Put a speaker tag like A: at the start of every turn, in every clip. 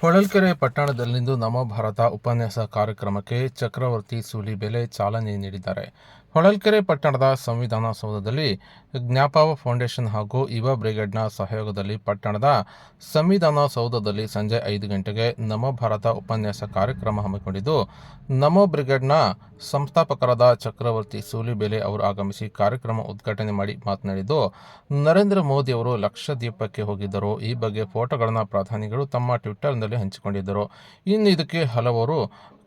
A: ಹೊಳಲ್ಕೆರೆ ಪಟ್ಟಣದಲ್ಲಿಂದು ನಮ್ಮ ಭಾರತ ಉಪನ್ಯಾಸ ಕಾರ್ಯಕ್ರಮಕ್ಕೆ ಚಕ್ರವರ್ತಿ ಸೂಲಿಬೆಲೆ ಚಾಲನೆ ನೀಡಿದ್ದಾರೆ. ಹೊಳಲ್ಕೆರೆ ಪಟ್ಟಣದ ಸಂವಿಧಾನ ಸೌಧದಲ್ಲಿ ಜ್ಞಾಪವ ಫೌಂಡೇಶನ್ ಹಾಗೂ ಯುವ ಬ್ರಿಗೇಡ್ನ ಸಹಯೋಗದಲ್ಲಿ ಪಟ್ಟಣದ ಸಂವಿಧಾನ ಸೌಧದಲ್ಲಿ ಸಂಜೆ ಐದು ಗಂಟೆಗೆ ನಮೋ ಭಾರತ ಉಪನ್ಯಾಸ ಕಾರ್ಯಕ್ರಮ ಹಮ್ಮಿಕೊಂಡಿದ್ದು, ನಮೋ ಬ್ರಿಗೇಡ್ನ ಸಂಸ್ಥಾಪಕರಾದ ಚಕ್ರವರ್ತಿ ಸೂಲಿಬೆಲೆ ಅವರು ಆಗಮಿಸಿ ಕಾರ್ಯಕ್ರಮ ಉದ್ಘಾಟನೆ ಮಾಡಿ ಮಾತನಾಡಿದ್ದು, ನರೇಂದ್ರ ಮೋದಿ ಅವರು ಲಕ್ಷದ್ವೀಪಕ್ಕೆ ಹೋಗಿದ್ದರು. ಈ ಬಗ್ಗೆ ಫೋಟೋಗಳನ್ನು ಪ್ರಧಾನಿಗಳು ತಮ್ಮ ಟ್ವಿಟ್ಟರ್ನಲ್ಲಿ ಹಂಚಿಕೊಂಡಿದ್ದರು. ಇನ್ನು ಇದಕ್ಕೆ ಹಲವರು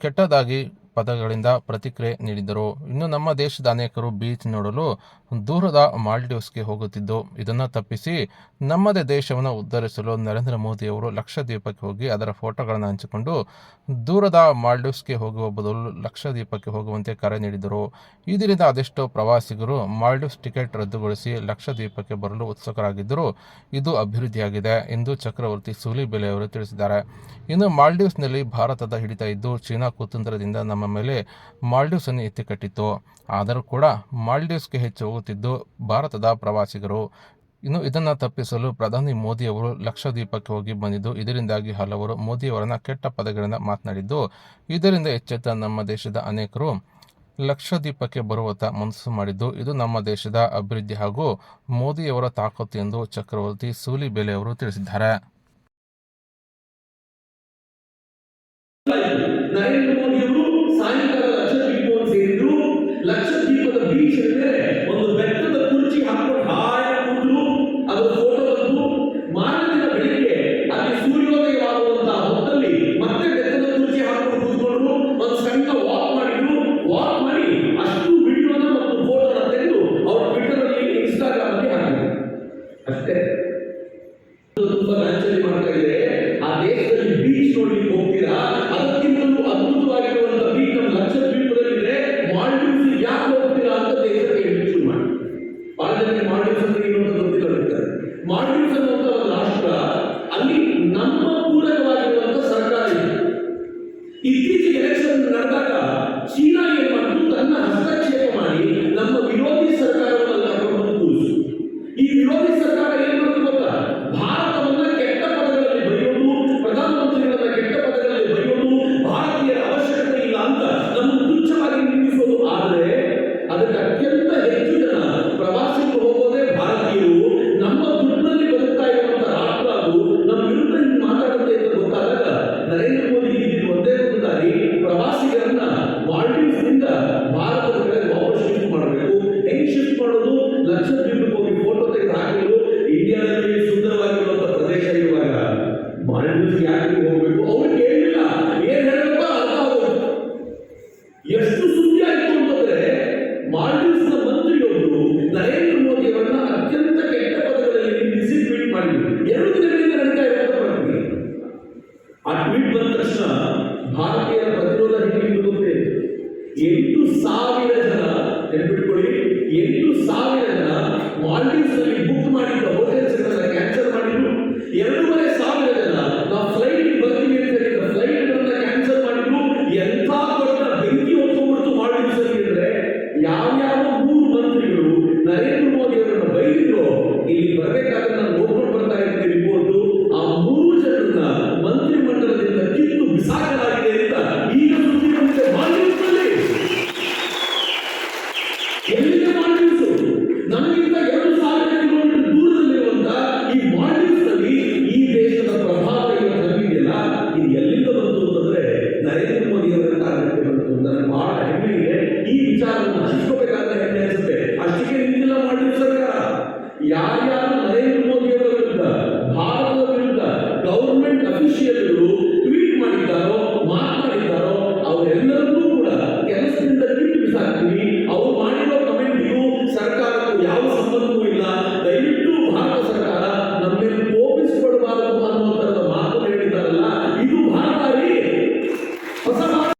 A: ಕೆಟ್ಟದಾಗಿ ಪದಗಳಿಂದ ಪ್ರತಿಕ್ರಿಯೆ ನೀಡಿದರು ಇನ್ನು ನಮ್ಮ ದೇಶದ ಅನೇಕರು ಬೀಚ್ ನೋಡಲು ದೂರದ ಮಾಲ್ಡೀವ್ಸ್ಗೆ ಹೋಗುತ್ತಿದ್ದು, ಇದನ್ನು ತಪ್ಪಿಸಿ ನಮ್ಮದೇ ದೇಶವನ್ನು ಉದ್ಧರಿಸಲು ನರೇಂದ್ರ ಮೋದಿಯವರು ಲಕ್ಷದ್ವೀಪಕ್ಕೆ ಹೋಗಿ ಅದರ ಫೋಟೋಗಳನ್ನು ಹಂಚಿಕೊಂಡು ದೂರದ ಮಾಲ್ಡೀವ್ಸ್ಗೆ ಹೋಗುವ ಬದಲು ಲಕ್ಷದ್ವೀಪಕ್ಕೆ ಹೋಗುವಂತೆ ಕರೆ ನೀಡಿದರು ಇದರಿಂದ ಅದೆಷ್ಟೋ ಪ್ರವಾಸಿಗರು ಮಾಲ್ಡೀವ್ಸ್ ಟಿಕೆಟ್ ರದ್ದುಗೊಳಿಸಿ ಲಕ್ಷದ್ವೀಪಕ್ಕೆ ಬರಲು ಉತ್ಸುಕರಾಗಿದ್ದರು ಇದು ಅಭಿವೃದ್ಧಿಯಾಗಿದೆ ಎಂದು ಚಕ್ರವರ್ತಿ ಸೂಲಿಬೆಲೆ ಅವರು ತಿಳಿಸಿದ್ದಾರೆ. ಇನ್ನು ಮಾಲ್ಡೀವ್ಸ್ನಲ್ಲಿ ಭಾರತದ ಹಿಡಿತ ಇದ್ದು, ಚೀನಾ ಕುತಂತ್ರದಿಂದ ನಮ್ಮ ಮೇಲೆ ಮಾಲ್ಡೀವ್ಸನ್ನು ಎತ್ತಿಕಟ್ಟಿತ್ತು. ಆದರೂ ಕೂಡ ಮಾಲ್ಡೀವ್ಸ್ಗೆ ಹೆಚ್ಚು ಹೋಗುತ್ತಿದ್ದು ಭಾರತದ ಪ್ರವಾಸಿಗರು. ಇನ್ನು ಇದನ್ನು ತಪ್ಪಿಸಲು ಪ್ರಧಾನಿ ಮೋದಿಯವರು ಲಕ್ಷದ್ವೀಪಕ್ಕೆ ಹೋಗಿ ಬಂದಿದ್ದು, ಇದರಿಂದಾಗಿ ಹಲವರು ಮೋದಿಯವರನ್ನು ಕೆಟ್ಟ ಪದಗಳಿಂದ ಮಾತನಾಡಿದ್ದು, ಇದರಿಂದ ಎಚ್ಚೆತ್ತ ನಮ್ಮ ದೇಶದ ಅನೇಕರು ಲಕ್ಷದ್ವೀಪಕ್ಕೆ ಬರುವತ್ತ ಮನಸ್ಸು ಮಾಡಿದ್ದು, ಇದು ನಮ್ಮ ದೇಶದ ಅಭಿವೃದ್ಧಿ ಹಾಗೂ ಮೋದಿಯವರ ತಾಕತ್ತು ಎಂದು ಚಕ್ರವರ್ತಿ ಸೂಲಿಬೆಲೆ ಅವರು ತಿಳಿಸಿದ್ದಾರೆ.
B: ನರೇಂದ್ರ ಮೋದಿ ಇತ್ತೀಚೆಗೆ ಎಲೆಕ್ಷನ್ ನಡೆದಾಗ ಚೀನಾ ಏನ್ ಮಾಡಿತು ತನ್ನ ಹಸ್ತಕ್ಷೇಪ ಮಾಡಿ ನಮ್ಮ ವಿರೋಧಿ ಸರ್ಕಾರವನ್ನು ಕರ್ಕೊಂಡು ಕೂರಿಸಿತು ಈ ವಿರೋಧಿ ಮಾಲ್ಡೀವ್ಸ್ ಯಾಕೆ Amen.